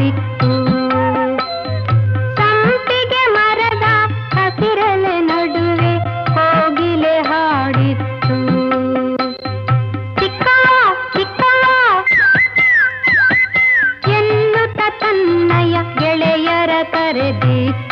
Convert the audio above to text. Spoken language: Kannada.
ಮಾಡಿತ್ತು ಸಂಪಿಗೆ ಮರದ ಹಸಿರಲೆ ನಡುವೆ ಹೋಗಿಲೆ ಹಾಡಿತ್ತು. ಚಿಕ್ಕವ ಚಿಕ್ಕವ ಎನ್ನುತ್ತ ತನ್ನಯ ಗೆಳೆಯರ ಕರೆದಿತ್ತು